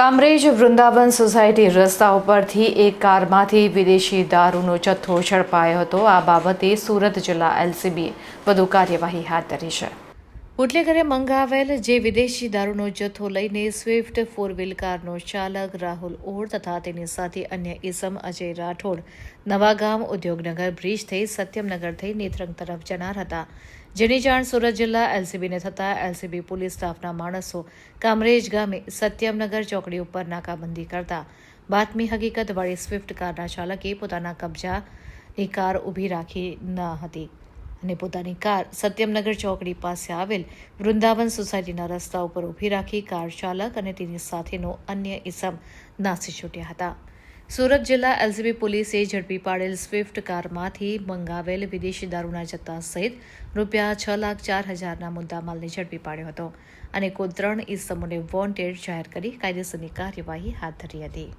Kamrej Vrindavan society રસ્તા ઉપરથી એક કારમાંથી વિદેશી દારૂનો જથ્થો ઝડપાયો હતો. આ બાબતે સુરત જિલ્લા એલસીબીએ વધુ કાર્યવાહી હાથ ધરી છે. બુટલેગરે મંગાવેલ જે વિદેશી દારૂનો જથ્થો લઈને સ્વિફ્ટ ફોર વ્હીલ કારનો ચાલક રાહુલ ઓર તથા તેની સાથે અન્ય ઇસમ અજય રાઠોડ નવાગામ ઉદ્યોગનગર બ્રિજ થઈ સત્યમનગર થઈ નેત્રંગ તરફ જનાર હતા. જેની જાણ સુરત જિલ્લા એલસીબીને થતાં એલસીબી પોલીસ સ્ટાફના માણસો કામરેજ ગામે સત્યમનગર ચોકડી ઉપર નાકાબંધી કરતા બાતમી હકીકતવાળી સ્વિફ્ટ કારના ચાલકે પોતાના કબજાની કાર ઊભી રાખી ન હતી. અને પોતાની કાર સત્યમનગર ચોકડી પાસે આવેલ વૃંદાવન સોસાયટીના રસ્તા ઉપર ઊભી રાખી કાર ચાલક અને તેની સાથેનો અન્ય ઇસમ નાસી છૂટ્યા હતા. સુરત જિલ્લા એલસીબી પોલીસે ઝડપી પાડેલ સ્વિફ્ટ કારમાંથી મંગાવેલ વિદેશી દારૂના જથ્થા સહિત રૂપિયા છ લાખ ચાર હજારના મુદ્દામાલને ઝડપી પાડ્યો હતો અને કુલ ત્રણ ઇસમોને વોન્ટેડ જાહેર કરી કાયદેસરની કાર્યવાહી હાથ ધરી હતી.